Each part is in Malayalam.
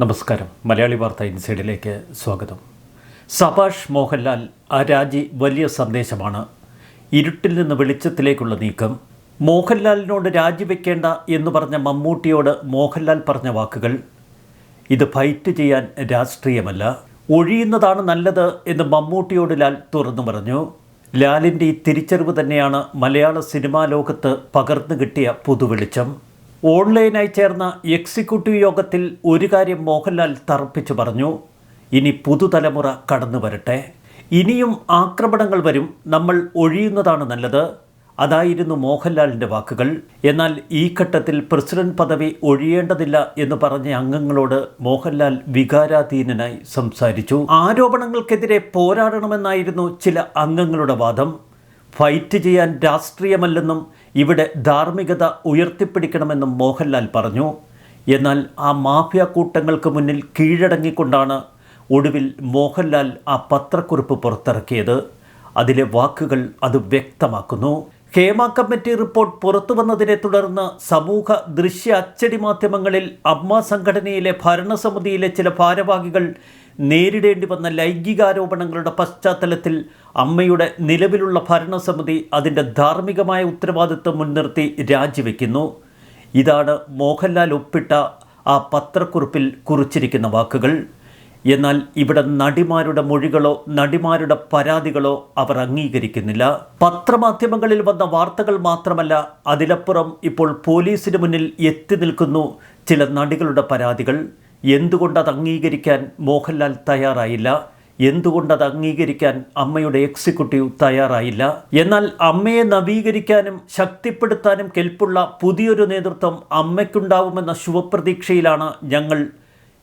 നമസ്കാരം. മലയാളി വാർത്ത ഇൻസൈഡിലേക്ക് സ്വാഗതം. സഭാഷ് മോഹൻലാൽ രാജി വലിയ സന്ദേശമാണ്. ഇരുട്ടിൽ നിന്ന് വെളിച്ചത്തിലേക്കുള്ള നീക്കം. മോഹൻലാലിനോട് രാജിവെക്കേണ്ട എന്ന് പറഞ്ഞ മമ്മൂട്ടിയോട് മോഹൻലാൽ പറഞ്ഞ വാക്കുകൾ. ഇത് ഫൈറ്റ് ചെയ്യാൻ രാഷ്ട്രീയമല്ല. ഒഴിയുന്നതാണ് നല്ലത് എന്ന് മമ്മൂട്ടിയോട് ലാൽ തുറന്നു പറഞ്ഞു. ലാലിന്റെ ഈ തിരിച്ചറിവ് തന്നെയാണ് മലയാള സിനിമാ ലോകത്ത് പകർന്നു കിട്ടിയ പുതുവെളിച്ചം. ഓൺലൈനായി ചേർന്ന എക്സിക്യൂട്ടീവ് യോഗത്തിൽ ഒരു കാര്യം മോഹൻലാൽ തറപ്പിച്ചു പറഞ്ഞു. ഇനി പുതുതലമുറ കടന്നു വരട്ടെ. ഇനിയും ആക്രമണങ്ങൾ വരും. നമ്മൾ ഒഴിയുന്നതാണ് നല്ലത്. അതായിരുന്നു മോഹൻലാലിന്റെ വാക്കുകൾ. എന്നാൽ ഈ ഘട്ടത്തിൽ പ്രസിഡന്റ് പദവി ഒഴിയേണ്ടതില്ല എന്ന് പറഞ്ഞ അംഗങ്ങളോട് മോഹൻലാൽ വികാരാധീനനായി സംസാരിച്ചു. ആരോപണങ്ങൾക്കെതിരെ പോരാടണമെന്നായിരുന്നു ചില അംഗങ്ങളുടെ വാദം. ഫൈറ്റ് ചെയ്യാൻ രാഷ്ട്രീയമല്ലെന്നും ഇവിടെ ധാർമ്മികത ഉയർത്തിപ്പിടിക്കണമെന്നും മോഹൻലാൽ പറഞ്ഞു. എന്നാൽ ആ മാഫിയ കൂട്ടങ്ങൾക്ക് മുന്നിൽ കീഴടങ്ങിക്കൊണ്ടാണ് ഒടുവിൽ മോഹൻലാൽ ആ പത്രക്കുറിപ്പ് പുറത്തിറക്കിയത്. അതിലെ വാക്കുകൾ അത് വ്യക്തമാക്കുന്നു. ഹേമ കമ്മിറ്റി റിപ്പോർട്ട് പുറത്തു വന്നതിനെ തുടർന്ന് സമൂഹ ദൃശ്യ അച്ചടി മാധ്യമങ്ങളിൽ അമ്മ സംഘടനയിലെ ഭരണസമിതിയിലെ ചില ഭാരവാഹികൾ നേരിടേണ്ടി വന്ന ലൈംഗികാരോപണങ്ങളുടെ പശ്ചാത്തലത്തിൽ അമ്മയുടെ നിലവിലുള്ള ഭരണസമിതി അതിന്റെ ധാർമ്മികമായ ഉത്തരവാദിത്വം മുൻനിർത്തി രാജിവെക്കുന്നു. ഇതാണ് മോഹൻലാൽ ഒപ്പിട്ട ആ പത്രക്കുറിപ്പിൽ കുറിച്ചിരിക്കുന്ന വാക്കുകൾ. എന്നാൽ ഇവിടെ നടിമാരുടെ മൊഴികളോ നടിമാരുടെ പരാതികളോ അവർ അംഗീകരിക്കുന്നില്ല. പത്രമാധ്യമങ്ങളിൽ വന്ന വാർത്തകൾ മാത്രമല്ല അതിലപ്പുറം ഇപ്പോൾ പോലീസിന് മുന്നിൽ എത്തി നിൽക്കുന്നു ചില നടികളുടെ പരാതികൾ. എന്തുകൊണ്ടത് അംഗീകരിക്കാൻ മോഹൻലാൽ തയ്യാറായില്ല? എന്തുകൊണ്ടത് അംഗീകരിക്കാൻ അമ്മയുടെ എക്സിക്യൂട്ടീവ് തയ്യാറായില്ല? എന്നാൽ അമ്മയെ നവീകരിക്കാനും ശക്തിപ്പെടുത്താനും കെൽപ്പുള്ള പുതിയൊരു നേതൃത്വം അമ്മയ്ക്കുണ്ടാവുമെന്ന ശുഭപ്രതീക്ഷയിലാണ് ഞങ്ങൾ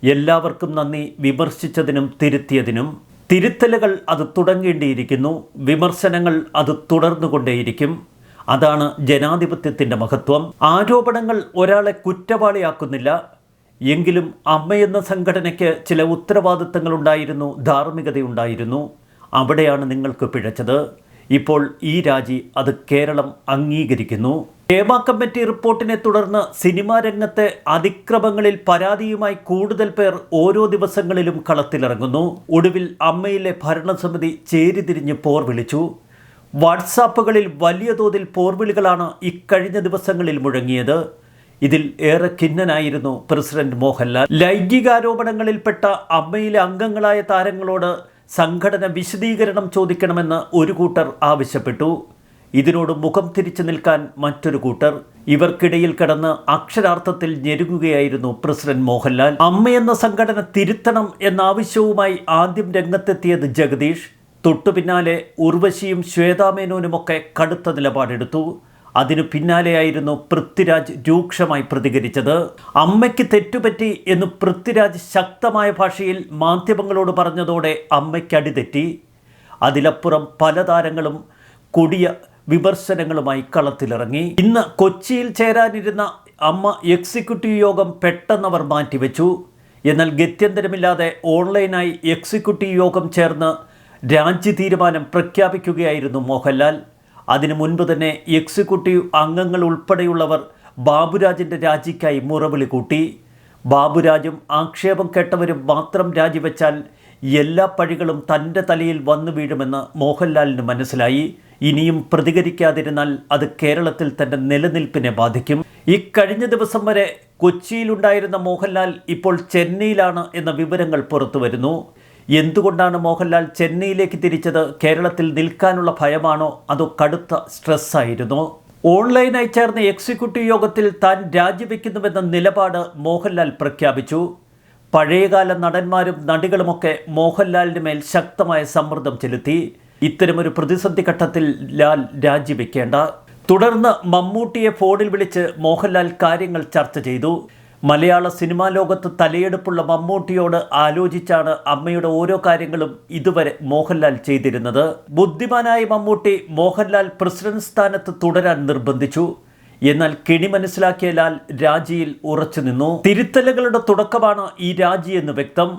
എല്ലാവർക്കും നന്ദി വിമർശിച്ചതിനും തിരുത്തിയതിനും. തിരുത്തലുകൾ അത് തുടങ്ങേണ്ടിയിരിക്കുന്നു വിമർശനങ്ങൾ അത് തുടർന്നുകൊണ്ടേയിരിക്കും. അതാണ് ജനാധിപത്യത്തിന്റെ മഹത്വം. ആരോപണങ്ങൾ ഒരാളെ കുറ്റവാളിയാക്കുന്നില്ല എങ്കിലും അമ്മയെന്ന സംഘടനയ്ക്ക് ചില ഉത്തരവാദിത്തങ്ങളുണ്ടായിരുന്നു ധാർമ്മികതയുണ്ടായിരുന്നു. അവിടെയാണ് നിങ്ങൾക്ക് പിഴച്ചത്. ഇപ്പോൾ ഈ രാജി അത് കേരളം അംഗീകരിക്കുന്നു. ഹേമ കമ്മിറ്റി റിപ്പോർട്ടിനെ തുടർന്ന് സിനിമാ രംഗത്തെ അതിക്രമങ്ങളിൽ പരാതിയുമായി കൂടുതൽ പേർ ഓരോ ദിവസങ്ങളിലും കളത്തിലിറങ്ങുന്നു. ഒടുവിൽ അമ്മയിലെ ഭരണസമിതി ചേരിതിരിഞ്ഞ് പോർ വിളിച്ചു. വാട്സാപ്പുകളിൽ വലിയ തോതിൽ പോർവിളികളാണ് ഇക്കഴിഞ്ഞ ദിവസങ്ങളിൽ മുഴങ്ങിയത്. ഇതിൽ ഏറെ ഖിന്നനായിരുന്നു പ്രസിഡന്റ് മോഹൻലാൽ. ലൈംഗികാരോപണങ്ങളിൽപ്പെട്ട അമ്മയിലെ അംഗങ്ങളായ താരങ്ങളോട് സംഘടന വിശദീകരണം ചോദിക്കണമെന്ന് ഒരു കൂട്ടർ ആവശ്യപ്പെട്ടു. ഇതിനോട് മുഖം തിരിച്ചു നിൽക്കാൻ മറ്റൊരു കൂട്ടർ. ഇവർക്കിടയിൽ കടന്ന് അക്ഷരാർത്ഥത്തിൽ ഞെരുങ്ങുകയായിരുന്നു പ്രസിഡന്റ് മോഹൻലാൽ. അമ്മയെന്ന സംഘടന തിരുത്തണം എന്ന ആവശ്യവുമായി ആദ്യം രംഗത്തെത്തിയത് ജഗദീഷ്. തൊട്ടുപിന്നാലെ ഉർവശിയും ശ്വേതാമേനോനുമൊക്കെ കടുത്ത നിലപാടെടുത്തു. അതിനു പിന്നാലെയായിരുന്നു പൃഥ്വിരാജ് രൂക്ഷമായി പ്രതികരിച്ചത്. അമ്മയ്ക്ക് തെറ്റുപറ്റി എന്ന് പൃഥ്വിരാജ് ശക്തമായ ഭാഷയിൽ മാധ്യമങ്ങളോട് പറഞ്ഞതോടെ അമ്മയ്ക്ക് അടിതെറ്റി. അതിലപ്പുറം പല താരങ്ങളും കൊടിയ വിമർശനങ്ങളുമായി കളത്തിലിറങ്ങി. ഇന്ന് കൊച്ചിയിൽ ചേരാനിരുന്ന അമ്മ എക്സിക്യൂട്ടീവ് യോഗം പെട്ടെന്ന് പെട്ടെന്നവർ മാറ്റിവെച്ചു. എന്നാൽ ഗത്യന്തരമില്ലാതെ ഓൺലൈനായി എക്സിക്യൂട്ടീവ് യോഗം ചേർന്ന് രാജ്യ തീരുമാനം പ്രഖ്യാപിക്കുകയായിരുന്നു മോഹൻലാൽ. അതിനു മുൻപ് തന്നെ എക്സിക്യൂട്ടീവ് അംഗങ്ങൾ ഉൾപ്പെടെയുള്ളവർ ബാബുരാജിന്റെ രാജിക്കായി മുറവിളി കൂട്ടി. ബാബുരാജും ആക്ഷേപം കേട്ടവരും മാത്രം രാജിവെച്ചാൽ എല്ലാ പഴികളും തന്റെ തലയിൽ വന്നു വീഴുമെന്ന് മോഹൻലാലിന് മനസ്സിലായി. ഇനിയും പ്രതികരിക്കാതിരുന്നാൽ അത് കേരളത്തിൽ തന്റെ നിലനിൽപ്പിനെ ബാധിക്കും. ഇക്കഴിഞ്ഞ ദിവസം വരെ കൊച്ചിയിലുണ്ടായിരുന്ന മോഹൻലാൽ ഇപ്പോൾ ചെന്നൈയിലാണ് എന്ന വിവരങ്ങൾ പുറത്തു വരുന്നു എന്തുകൊണ്ടാണ് മോഹൻലാൽ ചെന്നൈയിലേക്ക് തിരിച്ചത്? കേരളത്തിൽ നിൽക്കാനുള്ള ഭയമാണോ? അതോ കടുത്ത സ്ട്രെസ്സായിരുന്നോ? ഓൺലൈനായി ചേർന്ന എക്സിക്യൂട്ടീവ് യോഗത്തിൽ താൻ രാജിവെക്കുന്നുവെന്ന നിലപാട് മോഹൻലാൽ പ്രഖ്യാപിച്ചു. പഴയകാല നടന്മാരും നടികളുമൊക്കെ മോഹൻലാലിന് മേൽ ശക്തമായ സമ്മർദ്ദം ചെലുത്തി. ഇത്തരമൊരു പ്രതിസന്ധി ഘട്ടത്തിൽ ലാൽ രാജിവെക്കേണ്ട. തുടർന്ന് മമ്മൂട്ടിയെ ഫോണിൽ വിളിച്ച് മോഹൻലാൽ കാര്യങ്ങൾ ചർച്ച ചെയ്തു. മലയാള സിനിമാ ലോകത്ത് തലയെടുപ്പുള്ള മമ്മൂട്ടിയോട് ആലോചിച്ചാണ് അമ്മയുടെ ഓരോ കാര്യങ്ങളും ഇതുവരെ മോഹൻലാൽ ചെയ്തിരുന്നത്. ബുദ്ധിമാനായ മമ്മൂട്ടി മോഹൻലാൽ പ്രസിഡന്റ് സ്ഥാനത്ത് തുടരാൻ നിർബന്ധിച്ചു. എന്നാൽ കെണി മനസ്സിലാക്കിയ ലാൽ രാജിയിൽ ഉറച്ചു നിന്നു. തിരുത്തലുകളുടെ തുടക്കമാണ് ഈ രാജി എന്ന് വ്യക്തം.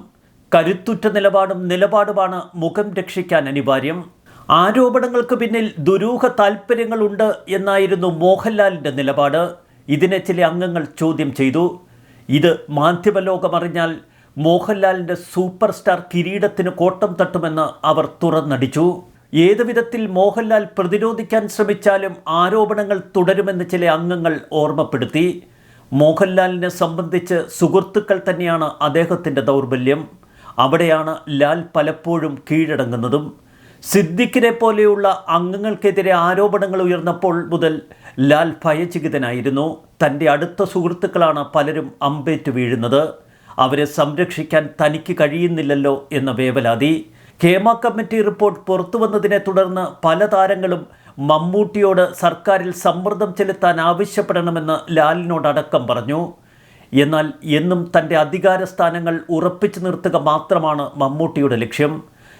കരുത്തുറ്റ നിലപാടും നിലപാടുമാണ് മുഖം രക്ഷിക്കാൻ അനിവാര്യം. ആരോപണങ്ങൾക്ക് പിന്നിൽ ദുരൂഹ താൽപ്പര്യങ്ങളുണ്ട് എന്നായിരുന്നു മോഹൻലാലിന്റെ നിലപാട്. ഇതിനെ ചില അംഗങ്ങൾ ചോദ്യം ചെയ്തു. ഇത് മാധ്യമലോകമറിഞ്ഞാൽ മോഹൻലാലിന്റെ സൂപ്പർ സ്റ്റാർ കിരീടത്തിന് കോട്ടം തട്ടുമെന്ന് അവർ തുറന്നടിച്ചു. ഏത് വിധത്തിൽ മോഹൻലാൽ പ്രതിരോധിക്കാൻ ശ്രമിച്ചാലും ആരോപണങ്ങൾ തുടരുമെന്ന് ചില അംഗങ്ങൾ ഓർമ്മപ്പെടുത്തി. മോഹൻലാലിനെ സംബന്ധിച്ച് സുഹൃത്തുക്കൾ തന്നെയാണ് അദ്ദേഹത്തിന്റെ ദൗർബല്യം. അവിടെയാണ് ലാൽ പലപ്പോഴും കീഴടങ്ങുന്നതും. സിദ്ദിഖിനെ പോലെയുള്ള അംഗങ്ങൾക്കെതിരെ ആരോപണങ്ങൾ ഉയർന്നപ്പോൾ മുതൽ ലാൽ ഭയചികിതനായിരുന്നു. തന്റെ അടുത്ത സുഹൃത്തുക്കളാണ് പലരും അമ്പേറ്റ് വീഴുന്നത്. അവരെ സംരക്ഷിക്കാൻ തനിക്ക് കഴിയുന്നില്ലല്ലോ എന്ന വേവലാതി. കേമ കമ്മിറ്റി റിപ്പോർട്ട് പുറത്തു വന്നതിനെ തുടർന്ന് പല താരങ്ങളും മമ്മൂട്ടിയോട് സർക്കാരിൽ സമ്മർദ്ദം ചെലുത്താൻ ആവശ്യപ്പെടണമെന്ന് ലാലിനോടടക്കം പറഞ്ഞു. എന്നാൽ എന്നും തന്റെ അധികാര സ്ഥാനങ്ങൾ ഉറപ്പിച്ചു നിർത്തുക മാത്രമാണ് മമ്മൂട്ടിയുടെ ലക്ഷ്യം.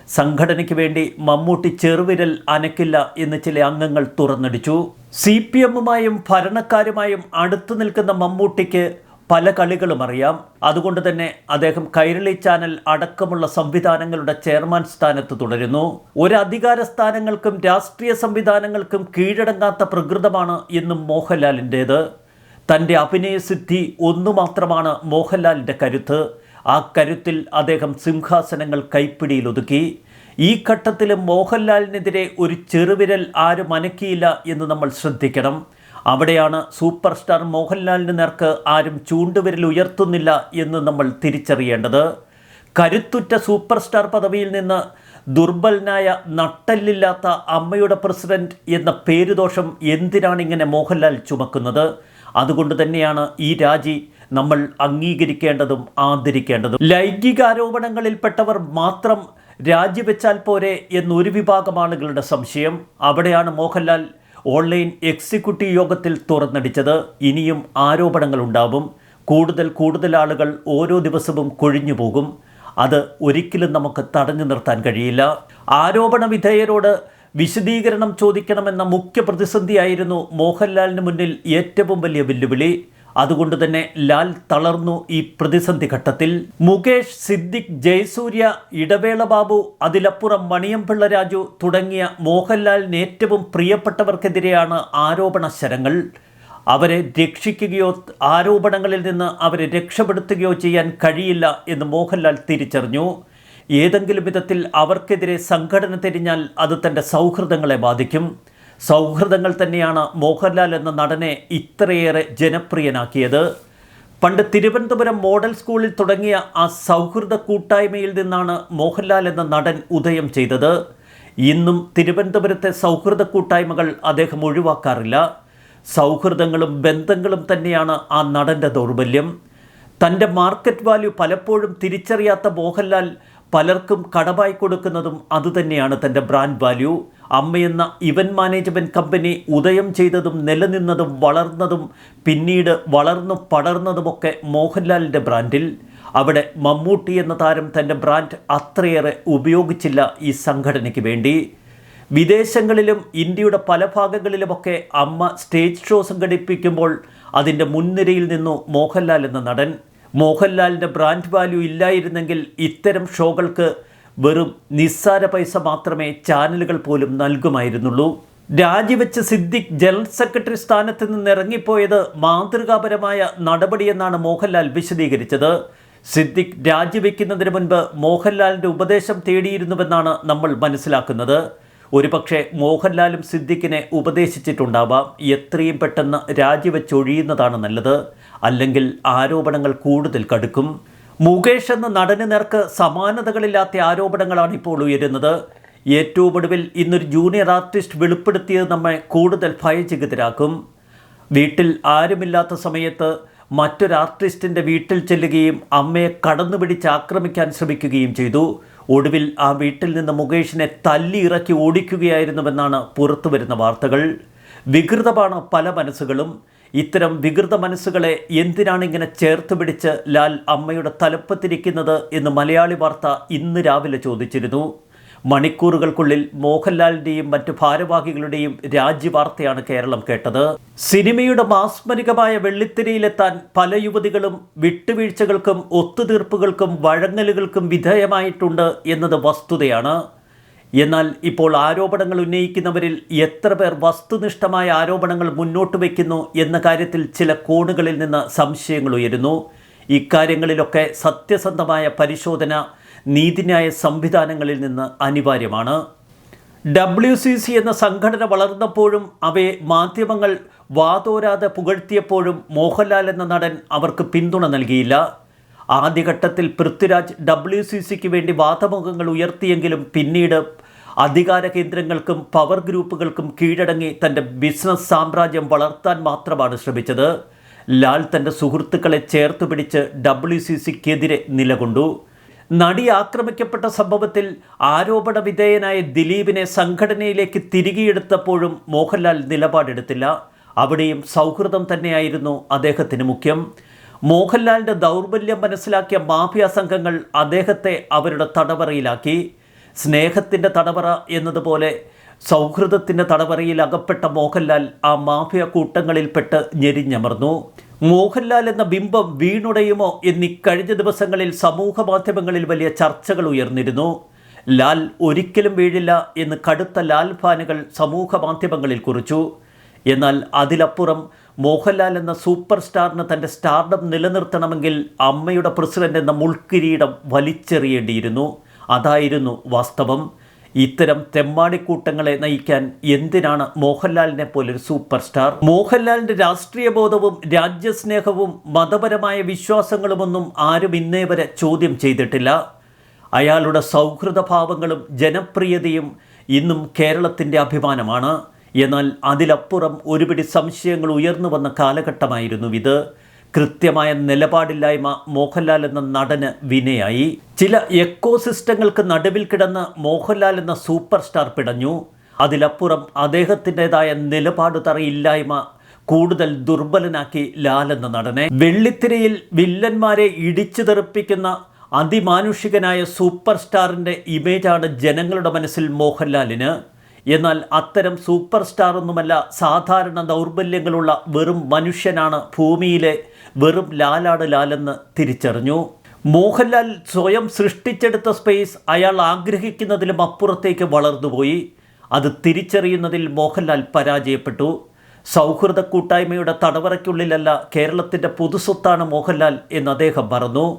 സംഘടനയ്ക്ക് വേണ്ടി മമ്മൂട്ടി ചെറുവിരൽ അനക്കില്ല എന്ന് ചില അംഗങ്ങൾ തുറന്നടിച്ചു. സി പി എമ്മുമായും ഭരണക്കാരുമായും അടുത്തു നിൽക്കുന്ന മമ്മൂട്ടിക്ക് പല കളികളും അറിയാം. അതുകൊണ്ട് തന്നെ അദ്ദേഹം കൈരളി ചാനൽ അടക്കമുള്ള സംവിധാനങ്ങളുടെ ചെയർമാൻ സ്ഥാനത്ത് തുടരുന്നു. ഒരു അധികാര സ്ഥാനങ്ങൾക്കും രാഷ്ട്രീയ സംവിധാനങ്ങൾക്കും കീഴടങ്ങാത്ത പ്രകൃതമാണ് എന്നും മോഹൻലാലിന്റേത്. തന്റെ അഭിനയസിദ്ധി ഒന്നു മാത്രമാണ് മോഹൻലാലിന്റെ കരുത്ത്. ആ കരുത്തിൽ അദ്ദേഹം സിംഹാസനങ്ങൾ കൈപ്പിടിയിൽ ഒതുക്കി ഈ ഘട്ടത്തിൽ മോഹൻലാലിനെതിരെ ഒരു ചെറുവിരൽ ആരും അനക്കിയില്ല എന്ന് നമ്മൾ ശ്രദ്ധിക്കണം. അവിടെയാണ് സൂപ്പർ സ്റ്റാർ മോഹൻലാലിന് നേർക്ക് ആരും ചൂണ്ടുവിരൽ ഉയർത്തുന്നില്ല എന്ന് നമ്മൾ തിരിച്ചറിയേണ്ടത്. കരുത്തുറ്റ സൂപ്പർ സ്റ്റാർ പദവിയിൽ നിന്ന് ദുർബലനായ നട്ടല്ലില്ലാത്ത അമ്മയുടെ പ്രസിഡന്റ് എന്ന പേരുദോഷം എന്തിനാണ് ഇങ്ങനെ മോഹൻലാൽ ചുമക്കുന്നത്? അതുകൊണ്ട് തന്നെയാണ് ഈ രാജി നമ്മൾ അംഗീകരിക്കേണ്ടതും ആദരിക്കേണ്ടതും. ലൈംഗികാരോപണങ്ങളിൽപ്പെട്ടവർ മാത്രം രാജിവെച്ചാൽ പോരെ എന്നൊരു വിഭാഗം ആളുകളുടെ സംശയം. അവിടെയാണ് മോഹൻലാൽ ഓൺലൈൻ എക്സിക്യൂട്ടീവ് യോഗത്തിൽ തുറന്നടിച്ചത്. ഇനിയും ആരോപണങ്ങൾ ഉണ്ടാവും. കൂടുതൽ കൂടുതൽ ആളുകൾ ഓരോ ദിവസവും കൊഴിഞ്ഞു പോകും. അത് ഒരിക്കലും നമുക്ക് തടഞ്ഞു നിർത്താൻ കഴിയില്ല. ആരോപണ വിധേയരോട് വിശദീകരണം ചോദിക്കണമെന്ന മുഖ്യ പ്രതിസന്ധിയായിരുന്നു മോഹൻലാലിന് മുന്നിൽ ഏറ്റവും വലിയ വെല്ലുവിളി. അതുകൊണ്ട് തന്നെ ലാൽ തളർന്നു ഈ പ്രതിസന്ധി ഘട്ടത്തിൽ. മുകേഷ് സിദ്ദിഖ് ജയസൂര്യ ഇടവേള ബാബു അതിലപ്പുറം മണിയംപിള്ള രാജു തുടങ്ങിയ മോഹൻലാലിന് ഏറ്റവും പ്രിയപ്പെട്ടവർക്കെതിരെയാണ് ആരോപണ ശരങ്ങൾ. അവരെ രക്ഷിക്കുകയോ ആരോപണങ്ങളിൽ നിന്ന് അവരെ രക്ഷപ്പെടുത്തുകയോ ചെയ്യാൻ കഴിയില്ല എന്ന് മോഹൻലാൽ തിരിച്ചറിഞ്ഞു. ഏതെങ്കിലും വിധത്തിൽ അവർക്കെതിരെ സംഘടന തിരിഞ്ഞാൽ അത് തന്റെ സൗഹൃദങ്ങളെ ബാധിക്കും. സൗഹൃദങ്ങൾ തന്നെയാണ് മോഹൻലാൽ എന്ന നടനെ ഇത്രയേറെ ജനപ്രിയനാക്കിയത്. പണ്ട് തിരുവനന്തപുരം മോഡൽ സ്കൂളിൽ തുടങ്ങിയ ആ സൗഹൃദ കൂട്ടായ്മയിൽ നിന്നാണ് മോഹൻലാൽ എന്ന നടൻ ഉദയം ചെയ്തത്. ഇന്നും തിരുവനന്തപുരത്തെ സൗഹൃദ കൂട്ടായ്മകൾ അദ്ദേഹം ഒഴിവാക്കാറില്ല. സൗഹൃദങ്ങളും ബന്ധങ്ങളും തന്നെയാണ് ആ നടന്റെ ദൗർബല്യം. തന്റെ മാർക്കറ്റ് വാല്യൂ പലപ്പോഴും തിരിച്ചറിയാത്ത മോഹൻലാൽ പലർക്കും കടമായി കൊടുക്കുന്നതും അതുതന്നെയാണ് തന്റെ ബ്രാൻഡ് വാല്യൂ. അമ്മയെന്ന ഇവന്റ് മാനേജ്മെന്റ് കമ്പനി ഉദയം ചെയ്തതും നിലനിന്നതും വളർന്നതും പിന്നീട് വളർന്നു പടർന്നതുമൊക്കെ മോഹൻലാലിന്റെ ബ്രാൻഡിൽ. അവിടെ മമ്മൂട്ടി എന്ന താരം തന്റെ ബ്രാൻഡ് അത്രയേറെ ഉപയോഗിച്ചില്ല ഈ സംഘടനയ്ക്ക് വേണ്ടി. വിദേശങ്ങളിലും ഇന്ത്യയുടെ പല ഭാഗങ്ങളിലുമൊക്കെ അമ്മ സ്റ്റേജ് ഷോ സംഘടിപ്പിക്കുമ്പോൾ അതിന്റെ മുൻനിരയിൽ നിന്നു മോഹൻലാൽ എന്ന നടൻ. മോഹൻലാലിന്റെ ബ്രാൻഡ് വാല്യൂ ഇല്ലായിരുന്നെങ്കിൽ ഇത്തരം ഷോകൾക്ക് വെറും നിസ്സാര പൈസ മാത്രമേ ചാനലുകൾ പോലും നൽകുമായിരുന്നുള്ളൂ. രാജിവെച്ച് സിദ്ദിഖ് ജനറൽ സെക്രട്ടറി സ്ഥാനത്ത് നിന്ന് ഇറങ്ങിപ്പോയത് മാതൃകാപരമായ നടപടിയെന്നാണ് മോഹൻലാൽ വിശദീകരിച്ചത്. സിദ്ദിഖ് രാജിവെക്കുന്നതിന് മുൻപ് മോഹൻലാലിന്റെ ഉപദേശം തേടിയിരുന്നുവെന്നാണ് നമ്മൾ മനസ്സിലാക്കുന്നത്. ഒരുപക്ഷെ മോഹൻലാലും സിദ്ദിഖിനെ ഉപദേശിച്ചിട്ടുണ്ടാവാം. എത്രയും പെട്ടെന്ന് രാജിവെച്ചൊഴിയുന്നതാണ് നല്ലത്. അല്ലെങ്കിൽ ആരോപണങ്ങൾ കൂടുതൽ കടുക്കും. മുകേഷ് എന്ന നടന് നേർക്ക് സമാനതകളില്ലാത്ത ആരോപണങ്ങളാണ് ഇപ്പോൾ ഉയരുന്നത്. ഏറ്റവും ഒടുവിൽ ഇന്നൊരു ജൂനിയർ ആർട്ടിസ്റ്റ് വെളിപ്പെടുത്തിയത് നമ്മെ കൂടുതൽ ഭയചകിതരാക്കും. വീട്ടിൽ ആരുമില്ലാത്ത സമയത്ത് മറ്റൊരു ആർട്ടിസ്റ്റിന്റെ വീട്ടിൽ ചെല്ലുകയും അമ്മയെ കടന്നു പിടിച്ച് ആക്രമിക്കാൻ ശ്രമിക്കുകയും ചെയ്തു. ഒടുവിൽ ആ വീട്ടിൽ നിന്ന് മുകേഷിനെ തല്ലി ഇറക്കി ഓടിക്കുകയായിരുന്നുവെന്നാണ് പുറത്തു വരുന്ന വാർത്തകൾ. വികൃതമാണ് പല മനസ്സുകളും. ഇത്തരം വികൃത മനസ്സുകളെ എന്തിനാണ് ഇങ്ങനെ ചേർത്ത് പിടിച്ച് ലാൽ അമ്മയുടെ തലപ്പത്തിരിക്കുന്നത് എന്ന് മലയാളി വാർത്ത ഇന്ന് രാവിലെ ചോദിച്ചിരുന്നു. മണിക്കൂറുകൾക്കുള്ളിൽ മോഹൻലാലിന്റെയും മറ്റു ഭാരവാഹികളുടെയും രാജ്യവാർത്തയാണ് കേരളം കേട്ടത്. സിനിമയുടെ മാസ്മരികമായ വെള്ളിത്തിരയിലെത്താൻ പല യുവതികളും വിട്ടുവീഴ്ചകൾക്കും ഒത്തുതീർപ്പുകൾക്കും വഴങ്ങലുകൾക്കും വിധേയമായിട്ടുണ്ട് എന്നത് വസ്തുതയാണ്. എന്നാൽ ഇപ്പോൾ ആരോപണങ്ങൾ ഉന്നയിക്കുന്നവരിൽ എത്ര പേർ വസ്തുനിഷ്ഠമായ ആരോപണങ്ങൾ മുന്നോട്ട് വയ്ക്കുന്നു എന്ന കാര്യത്തിൽ ചില കോണുകളിൽ നിന്ന് സംശയങ്ങൾ ഉയരുന്നു. ഇക്കാര്യങ്ങളിലൊക്കെ സത്യസന്ധമായ പരിശോധന നീതിന്യായ സംവിധാനങ്ങളിൽ നിന്ന് അനിവാര്യമാണ്. ഡബ്ല്യു സി സി എന്ന സംഘടന വളർന്നപ്പോഴും അവയെ മാധ്യമങ്ങൾ വാതോരാതെ പുകഴ്ത്തിയപ്പോഴും മോഹൻലാൽ എന്ന നടൻ അവർക്ക് പിന്തുണ നൽകിയില്ല. ആദ്യഘട്ടത്തിൽ പൃഥ്വിരാജ് ഡബ്ല്യു സി സിക്ക് വേണ്ടി വാദമുഖങ്ങൾ ഉയർത്തിയെങ്കിലും പിന്നീട് അധികാര കേന്ദ്രങ്ങൾക്കും പവർ ഗ്രൂപ്പുകൾക്കും കീഴടങ്ങി തന്റെ ബിസിനസ് സാമ്രാജ്യം വളർത്താൻ മാത്രമാണ് ശ്രമിച്ചത്. ലാൽ തന്റെ സുഹൃത്തുക്കളെ ചേർത്ത് പിടിച്ച് ഡബ്ല്യു സി സിക്കെതിരെ നിലകൊണ്ടു. നടി ആക്രമിക്കപ്പെട്ട സംഭവത്തിൽ ആരോപണ വിധേയനായ ദിലീപിനെ സംഘടനയിലേക്ക് തിരികെയെടുത്തപ്പോഴും മോഹൻലാൽ നിലപാടെടുത്തില്ല. അവിടെയും സൗഹൃദം തന്നെയായിരുന്നു അദ്ദേഹത്തിന് മുഖ്യം. മോഹൻലാലിന്റെ ദൗർബല്യം മനസ്സിലാക്കിയ മാഫിയ സംഘങ്ങൾ അദ്ദേഹത്തെ അവരുടെ തടവറയിലാക്കി. സ്നേഹത്തിന്റെ തടവറ എന്നതുപോലെ സൗഹൃദത്തിന്റെ തടവറയിൽ അകപ്പെട്ട മോഹൻലാൽ ആ മാഫിയ കൂട്ടങ്ങളിൽപ്പെട്ട് ഞെരിഞ്ഞമർന്നു. മോഹൻലാൽ എന്ന ബിംബം വീണുടയുമോ എന്നീ കഴിഞ്ഞ ദിവസങ്ങളിൽ സമൂഹ മാധ്യമങ്ങളിൽ വലിയ ചർച്ചകൾ ഉയർന്നിരുന്നു. ലാൽ ഒരിക്കലും വീഴില്ല എന്ന് കടുത്ത ലാൽ ഫാനുകൾ സമൂഹ മാധ്യമങ്ങളിൽ കുറിച്ചു. എന്നാൽ അതിലപ്പുറം മോഹൻലാൽ എന്ന സൂപ്പർ സ്റ്റാറിന് തന്റെ സ്റ്റാർഡം നിലനിർത്തണമെങ്കിൽ അമ്മയുടെ പ്രസിഡന്റ് എന്ന മുൾക്കിരീടം വലിച്ചെറിയേണ്ടിയിരുന്നു. അതായിരുന്നു വാസ്തവം. ഇത്തരം തെമ്മാടിക്കൂട്ടങ്ങളെ നയിക്കാൻ എന്തിനാണ് മോഹൻലാലിനെ പോലൊരു സൂപ്പർ സ്റ്റാർ മോഹൻലാലിന്റെ രാഷ്ട്രീയ ബോധവും രാജ്യസ്നേഹവും മതപരമായ വിശ്വാസങ്ങളുമൊന്നും ആരും ഇന്നേ വരെ ചോദ്യം ചെയ്തിട്ടില്ല. അയാളുടെ സൗഹൃദഭാവങ്ങളും ജനപ്രിയതയും ഇന്നും കേരളത്തിന്റെ അഭിമാനമാണ്. എന്നാൽ അതിലപ്പുറം ഒരുപിടി സംശയങ്ങൾ ഉയർന്നു വന്ന കാലഘട്ടമായിരുന്നു ഇത്. കൃത്യമായ നിലപാടില്ലായ്മ മോഹൻലാൽ എന്ന നടന് വിനയായി. ചില എക്കോസിസ്റ്റങ്ങൾക്ക് നടുവിൽ കിടന്ന് മോഹൻലാൽ എന്ന സൂപ്പർ സ്റ്റാർ പിടഞ്ഞു. അതിലപ്പുറം അദ്ദേഹത്തിന്റെതായ നിലപാട് തറയില്ലായ്മ കൂടുതൽ ദുർബലനാക്കി ലാൽ എന്ന നടനെ. വെള്ളിത്തിരയിൽ വില്ലന്മാരെ ഇടിച്ചു തെറിപ്പിക്കുന്ന അതിമാനുഷികനായ സൂപ്പർ സ്റ്റാറിന്റെ ഇമേജാണ് ജനങ്ങളുടെ മനസ്സിൽ മോഹൻലാലിന്. എന്നാൽ അത്തരം സൂപ്പർ സ്റ്റാർ ഒന്നുമല്ല സാധാരണ ദൗർബല്യങ്ങളുള്ള വെറും മനുഷ്യനാണ് ഭൂമിയിലെ വെറും ലാലാണ് ലാലെന്ന് തിരിച്ചറിഞ്ഞു. മോഹൻലാൽ സ്വയം സൃഷ്ടിച്ചെടുത്ത സ്പേസ് അയാൾ ആഗ്രഹിക്കുന്നതിലും അപ്പുറത്തേക്ക് വളർന്നുപോയി അത് തിരിച്ചറിയുന്നതിൽ മോഹൻലാൽ പരാജയപ്പെട്ടു. സൗഹൃദ കൂട്ടായ്മയുടെ തടവറയ്ക്കുള്ളിലല്ല കേരളത്തിന്റെ പൊതുസ്വത്താണ് മോഹൻലാൽ എന്ന് അദ്ദേഹം പറഞ്ഞു.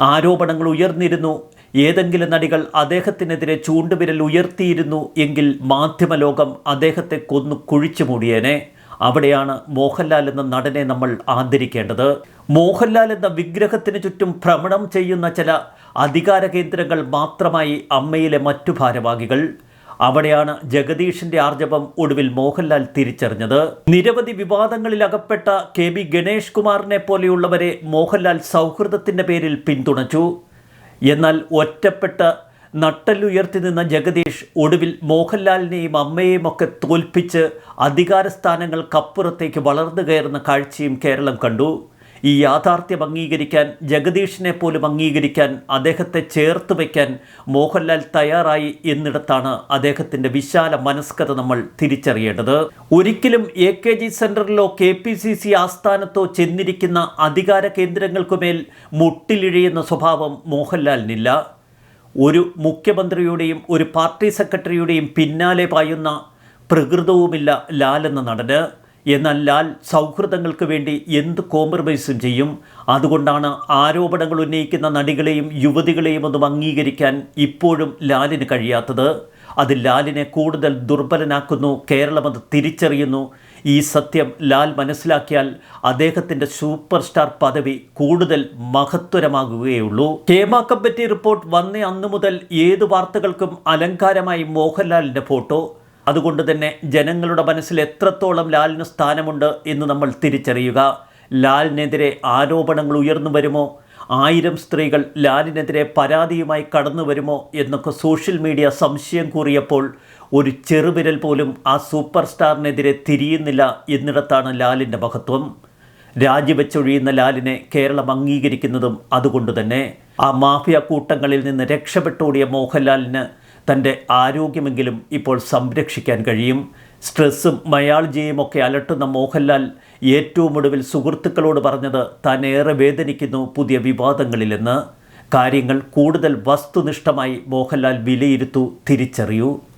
ആരോപണങ്ങൾ ഉയർന്നിരുന്നു. ഏതെങ്കിലും നടികൾ അദ്ദേഹത്തിനെതിരെ ചൂണ്ടുവിരൽ ഉയർത്തിയിരുന്നു എങ്കിൽ മാധ്യമലോകം അദ്ദേഹത്തെ കൊന്നു കുഴിച്ചു മൂടിയേനെ. അവിടെയാണ് മോഹൻലാൽ എന്ന നടനെ നമ്മൾ ആദരിക്കേണ്ടത്. മോഹൻലാൽ എന്ന വിഗ്രഹത്തിന് ചുറ്റും ഭ്രമണം ചെയ്യുന്ന ചില അധികാര കേന്ദ്രങ്ങൾ മാത്രമായി അമ്മയിലെ മറ്റു ഭാരവാഹികൾ. അവിടെയാണ് ജഗദീഷിന്റെ ആർജവം ഒടുവിൽ മോഹൻലാൽ തിരിച്ചറിഞ്ഞത്. നിരവധി വിവാദങ്ങളിൽ അകപ്പെട്ട കെ ബി ഗണേഷ് കുമാറിനെ പോലെയുള്ളവരെ മോഹൻലാൽ സൗഹൃദത്തിന്റെ പേരിൽ പിന്തുണച്ചു. എന്നാൽ ഒറ്റപ്പെട്ട നട്ടല്ലുയർത്തി നിന്ന ജഗദീഷ് ഒടുവിൽ മോഹൻലാലിനെയും അമ്മയെയും ഒക്കെ തോൽപ്പിച്ച് അധികാരസ്ഥാനങ്ങൾക്കപ്പുറത്തേക്ക് വളർന്നു കയറുന്ന കാഴ്ചയും കേരളം കണ്ടു. ഈ യാഥാർത്ഥ്യം അംഗീകരിക്കാൻ ജഗദീഷിനെ പോലും അംഗീകരിക്കാൻ അദ്ദേഹത്തെ ചേർത്ത് വയ്ക്കാൻ മോഹൻലാൽ തയ്യാറായി എന്നിടത്താണ് അദ്ദേഹത്തിന്റെ വിശാല മനസ്കത നമ്മൾ തിരിച്ചറിയേണ്ടത്. ഒരിക്കലും എ കെ ജി സെന്ററിലോ കെ പി സി സി ആസ്ഥാനത്തോ ചെന്നിരിക്കുന്ന അധികാര കേന്ദ്രങ്ങൾക്കുമേൽ മുട്ടിലിഴയുന്ന സ്വഭാവം മോഹൻലാലിനില്ല. ഒരു മുഖ്യമന്ത്രിയുടെയും ഒരു പാർട്ടി സെക്രട്ടറിയുടെയും പിന്നാലെ പായുന്ന പ്രകൃതവുമില്ല ലാൽ എന്ന നടന്. എന്നാൽ ലാൽ സൗഹൃദങ്ങൾക്ക് വേണ്ടി എന്ത് കോംപ്രമൈസും ചെയ്യും. അതുകൊണ്ടാണ് ആരോപണങ്ങൾ ഉന്നയിക്കുന്ന നടികളെയും യുവതികളെയും ഒന്നും അംഗീകരിക്കാൻ ഇപ്പോഴും ലാലിന് കഴിയാത്തത്. അത് ലാലിനെ കൂടുതൽ ദുർബലനാക്കുന്നു കേരളം അത് തിരിച്ചറിയുന്നു. ഈ സത്യം ലാൽ മനസ്സിലാക്കിയാൽ അദ്ദേഹത്തിന്റെ സൂപ്പർ സ്റ്റാർ പദവി കൂടുതൽ മഹത്വരമാകുകയുള്ളൂ. ഹേമ കമ്പറ്റി റിപ്പോർട്ട് വന്ന അന്നു മുതൽ ഏത് വാർത്തകൾക്കും അലങ്കാരമായി മോഹൻലാലിന്റെ ഫോട്ടോ. അതുകൊണ്ട് തന്നെ ജനങ്ങളുടെ മനസ്സിൽ എത്രത്തോളം ലാലിന് സ്ഥാനമുണ്ട് എന്ന് നമ്മൾ തിരിച്ചറിയുക. ലാലിനെതിരെ ആരോപണങ്ങൾ ഉയർന്നു വരുമോ? ആയിരം സ്ത്രീകൾ ലാലിനെതിരെ പരാതിയുമായി കടന്നു വരുമോ എന്നൊക്കെ സോഷ്യൽ മീഡിയ സംശയം കൂറിയപ്പോൾ ഒരു ചെറുവിരൽ പോലും ആ സൂപ്പർ സ്റ്റാറിനെതിരെ തിരിയുന്നില്ല എന്നിടത്താണ് ലാലിന്റെ മഹത്വം. രാജിവെച്ചൊഴിയുന്ന ലാലിനെ കേരളം അംഗീകരിക്കുന്നതും അതുകൊണ്ട് തന്നെ. ആ മാഫിയ കൂട്ടങ്ങളിൽ നിന്ന് രക്ഷപ്പെട്ടോടിയ മോഹൻലാലിന് തന്റെ ആരോഗ്യമെങ്കിലും ഇപ്പോൾ സംരക്ഷിക്കാൻ കഴിയും. സ്ട്രെസ്സും മയാൾജിയും ഒക്കെ അലട്ടുന്ന മോഹൻലാൽ ഏറ്റവും ഒടുവിൽ സുഹൃത്തുക്കളോട് പറഞ്ഞത് താൻ ഏറെ വേദനിക്കുന്നു പുതിയ വിവാദങ്ങളിലെന്ന്. കാര്യങ്ങൾ കൂടുതൽ വസ്തുനിഷ്ഠമായി മോഹൻലാൽ വിലയിരുത്തു തിരിച്ചറിയൂ.